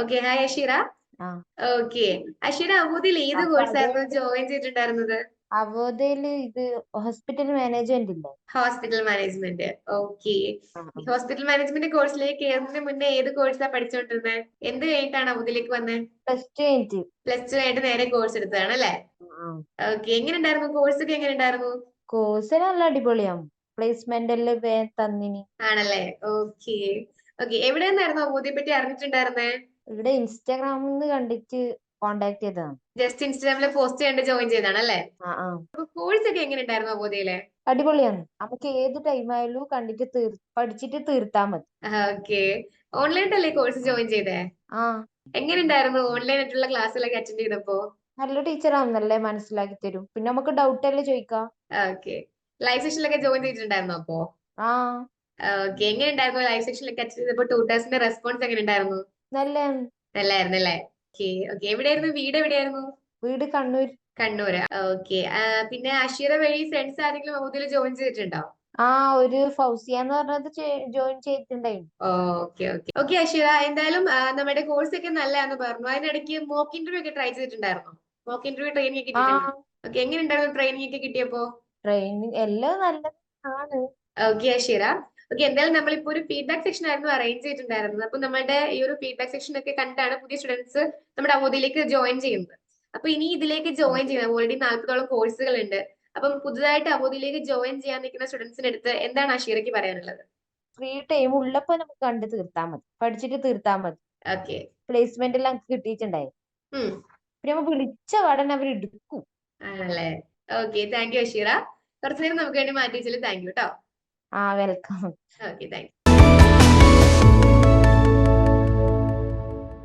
Okay hi Ashira okay Ashira അബൂദിൽ ഏത് course ആയിരുന്നു join ചെയ്തിട്ടുണ്ടായിരുന്നത്? അവോധയിൽ ഇത് ഹോസ്പിറ്റൽ മാനേജ്മെന്റ് ഇല്ലേ? Hospital management okay. Hospital management കോഴ്സിലേക്ക് കയറുന്നതിന് മുന്നേ ഏത് കോഴ്സാ പഠിച്ചുകൊണ്ടിരുന്നത് എന്ത് കഴിഞ്ഞിട്ടാണ് അബുദിലേക്ക് വന്നത് പ്ലസ് ടു കഴിഞ്ഞിട്ട്. പ്ലസ് ടു കഴിഞ്ഞിട്ട് നേരെ കോഴ്സ് എടുത്തതാണ് അല്ലേ? ഓക്കെ എങ്ങനെ ഉണ്ടായിരുന്നു കോഴ്സ് ഒക്കെ എങ്ങനെ ഉണ്ടായിരുന്നു കോഴ്സ് നല്ല അടിപൊളിയാണ്. പ്ലേസ്മെന്റ് എല്ലാം വേഗം തന്നിനി. ആണല്ലേ? ഓക്കെ ഓക്കെ എവിടെ നിന്നായിരുന്നു അബുദിയെ പറ്റി അറിഞ്ഞിട്ടുണ്ടായിരുന്നേ? ഇവിടെ ഇൻസ്റ്റാഗ്രാമിൽ നിന്ന് കണ്ടിട്ട് കോണ്ടാക്ട് ചെയ്തതാണ്. ജസ്റ്റ് ഇൻസ്റ്റാഗ്രാമിൽ പോസ്റ്റ് കണ്ട് ജോയിൻ ചെയ്തതാണ് അല്ലേ ആ. ആ കോഴ്സ് ഒക്കെ എങ്ങനെ ഉണ്ടായിരുന്നു അബോധയിലെ അടിപൊളിയാണ്. നമുക്ക് ഏത് ടൈം ആയാലും കണ്ടിട്ട് തീർ പഠിച്ചിട്ട് തീർത്താ മതി. ഓക്കെ ഓൺലൈനായിട്ടല്ലേ കോഴ്സ് ജോയിൻ ചെയ്തേ? ആ. എങ്ങനെ ഉണ്ടായിരുന്നു ഓൺലൈൻ ആയിട്ടുള്ള ക്ലാസ്സിലൊക്കെ അറ്റൻഡ് ചെയ്തപ്പോ? നല്ല ടീച്ചറാണെന്നല്ലേ മനസ്സിലാക്കി തരും. പിന്നെ നമുക്ക് ഡൗട്ട് അല്ലേ ചോദിക്കാം? ഓക്കെ ലൈവ് സെഷനിലൊക്കെ ജോയിൻ ചെയ്തിട്ടുണ്ടായിരുന്നു അപ്പോ? ആ. ഓക്കെ എങ്ങനെ ഉണ്ടായിരുന്നു ലൈവ് സെഷനിലൊക്കെ അറ്റൻഡ് ചെയ്തപ്പോ ട്യൂട്ടേഴ്സിന്റെ റെസ്പോൺസ് എങ്ങനെ ഉണ്ടായിരുന്നു? നല്ലായിരുന്നു അല്ലേ ഓക്കെ ഓക്കെ എവിടെയായിരുന്നു? വീട് എവിടെയായിരുന്നു? വീട് കണ്ണൂർ. കണ്ണൂര്. ഓക്കെ പിന്നെ അഷീറ വഴി ഫ്രണ്ട്സ് ആരെങ്കിലും അബുദിൽ ജോയിൻ ചെയ്തിട്ടുണ്ടോ? ആ ഒരു ഫൗസിയ എന്ന് പറഞ്ഞത് ജോയിൻ ചെയ്തിട്ടുണ്ടായിരുന്നു. ഓക്കെ ഓക്കെ ഓക്കെ അഷീറ എന്തായാലും നമ്മുടെ കോഴ്സ് ഒക്കെ നല്ലതാന്ന് പറഞ്ഞു. അതിനിടയ്ക്ക് മോക്ക് ഇന്റർവ്യൂ ഒക്കെ ട്രൈ ചെയ്തിട്ടുണ്ടായിരുന്നു? മോക്ക് ഇന്റർവ്യൂ ട്രെയിനിങ് ഒക്കെ ഓക്കെ എങ്ങനെ ഉണ്ടായിരുന്നു ട്രെയിനിങ് ഒക്കെ കിട്ടിയപ്പോ? ട്രെയിനിങ് എല്ലാം നല്ലതാണ്. ഓക്കെ അഷിറ. ഓക്കെ എന്തായാലും നമ്മളിപ്പോ ഒരു ഫീഡ്ബാക്ക് സെക്ഷൻ ആയിരുന്നു അറേഞ്ച് ചെയ്തിട്ടുണ്ടായിരുന്നത്. അപ്പൊ നമ്മുടെ ഈ ഒരു ഫീഡ്ബാക്ക് സെക്ഷൻ ഒക്കെ കണ്ടാണ് പുതിയ സ്റ്റുഡൻസ് നമ്മുടെ അവധിയിലേക്ക് ജോയിൻ ചെയ്യുന്നത്. അപ്പൊ ഇനി ഇതിലേക്ക് ജോയിൻ ചെയ്യുന്നത് ഓൾറെഡി നാൽപ്പതോളം കോഴ്സുകൾ ഉണ്ട് അപ്പം പുതുതായിട്ട് അവധിയിലേക്ക് ജോയിൻ ചെയ്യാൻ നിൽക്കുന്ന സ്റ്റുഡൻസിന്റെ അടുത്ത് എന്താണ് അഷീറയ്ക്ക് പറയാനുള്ളത്? ഫ്രീ ടൈം ഉള്ളപ്പോ നമുക്ക് കണ്ട് തീർത്താൽ മതി. പഠിച്ചിട്ട് തീർത്താൽ മതി. ഓക്കെ പ്ലേസ്മെന്റ് എല്ലാം കിട്ടിയിട്ടുണ്ടായി. പിന്നെ നമ്മൾ വിളിച്ച പാടന്നെ അവർ എടുക്കും. ആണല്ലേ? Okay thank you Ashira. കുറച്ചു നേരം നമുക്ക് വേണ്ടി മാറ്റി വെച്ചാൽ താങ്ക് യു കേട്ടോ വെൽക്കം ഓക്കെ താങ്ക്